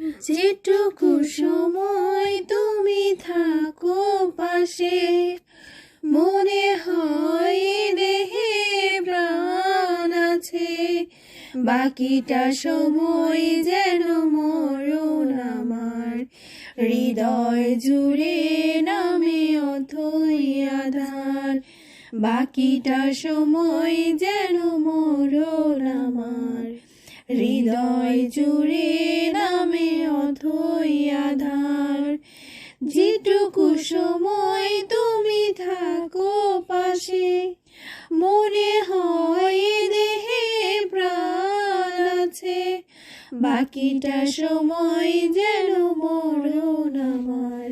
যেটুকু সময় তুমি থাকো পাশে, মনে হয় দেহে প্রাণ আছে। বাকিটা সময় যেন মরণ আমার, হৃদয় জুড়ে নামে অথই আধার। বাকিটা সময় যেন মরণ আমার, হৃদয় জুড়ে নামে যেটুকু সময় তুমি থাকো পাশে। মনে হয় দেহে প্রাণ আছে। বাকিটা সময় যেন মরণ আমার।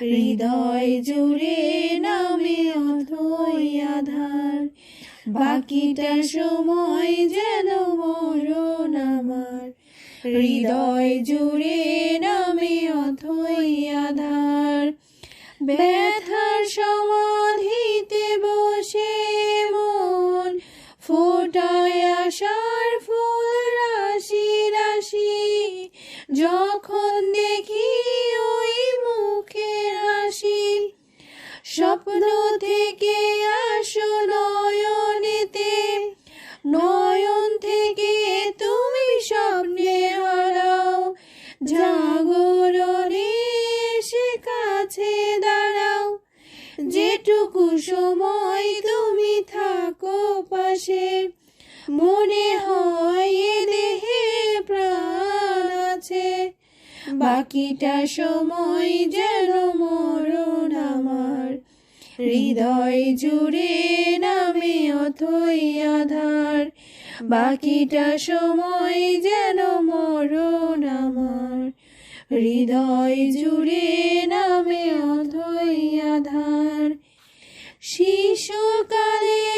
হৃদয় জুড়ে নামে অথই আধার। বাকিটা সময় যেন মরণ আমার। হৃদয় জুড়ে ব্যথার সমাধিতে বসে মন ফোটায় আশার ফুল রাশি রাশি। যখন দেখি ওই মুখের হাসি, স্বপ্ন থেকে আসো নয়নেতে। নয়ন থেকে তুমি স্বপ্নে হারাও জাগরণে যেটুকু সময় তুমি থাকো পাশে। মনে হয় দেহে প্রাণ আছে। বাকিটা সময় যেন মরণ আমার। হৃদয় জুড়ে নামে অথই আধার। বাকিটা সময় যেন মরণ আমার। হৃদয় জুড়ে নামে অথই আধার। শিশুকালের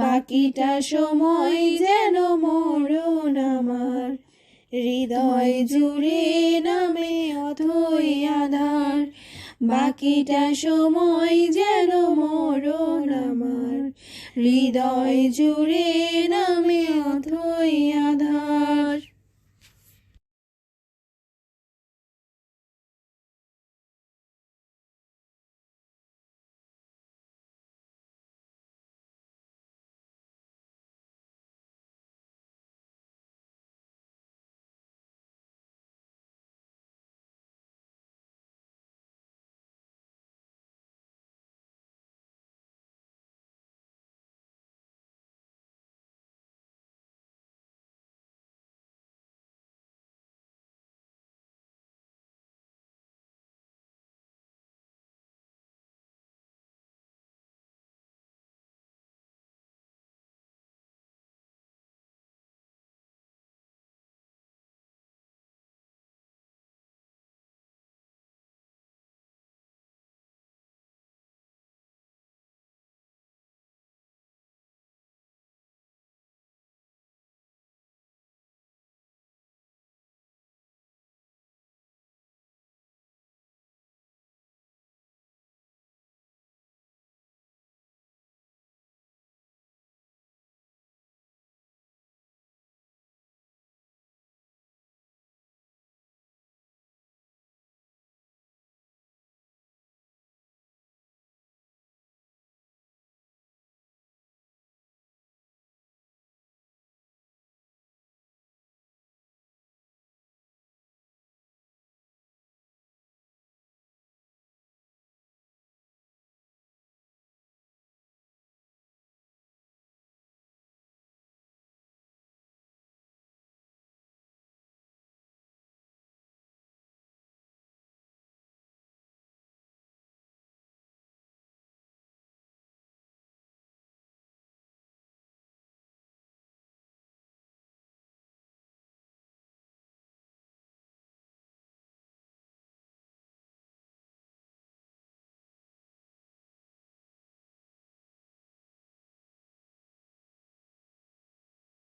বাকিটা সময় যেন মরণ আমার। হৃদয় জুড়ে নামে অথই আধার। বাকিটা সময় যেন মরণ আমার। হৃদয় জুড়ে নামে অথই আধার।